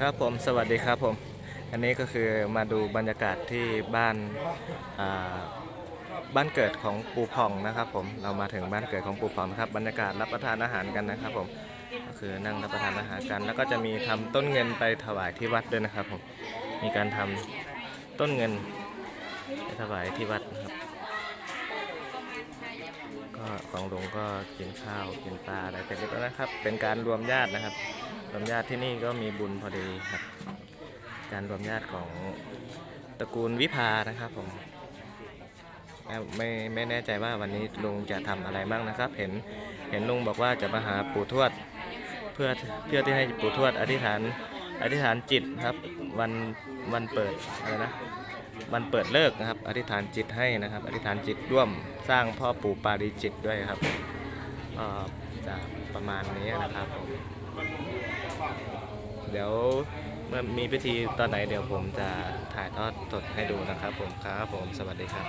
ครับผมสวัสดีครับผม อันนี้ก็คือมาดูบรรยากาศที่บ้านบ้านเกิดของปูผ่องนะครับ ผมเรามาถึงบ้านเกิดของปูผ่องนะครับ บรรยากาศรับประทานอาหารกันนะครับ ผมก็คือนั่งรับประทานอาหารกัน แล้วก็จะมีทำต้นเงินไปถวายที่วัดด้วยนะครับ ผมมีการทำต้นเงินไปถวายที่วัดนะครับ ก็ของหลุงก็กินข้าวกินปลาอะไรกันเรียบร้อยนะครับ เป็นการรวมญาตินะครับ รวมญาติที่นี่ก็มีบุญพอดีครับ การรวมญาติของตระกูลวิภานะครับผมไม่ไม่แน่ใจว่าวันนี้ลุงจะทำอะไรบ้างนะครับ เห็นเห็นลุงบอกว่าจะมาหาปู่ทวด เพื่อเพื่อที่ให้ปู่ทวดอธิษฐานอธิษฐานจิตครับวันวันเปิดอะไรนะวันเปิดเลิกนะครับ อธิษฐานจิตให้นะครับ อธิษฐานจิตร่วมสร้างพ่อปู่ปาริจิตด้วยครับ จะประมาณนี้นะครับผมเดี๋ยวเมื่อมีพิธีตอนไหนเดี๋ยวผมจะถ่ายทอดสดให้ดูนะครับผมครับผมสวัสดีครับ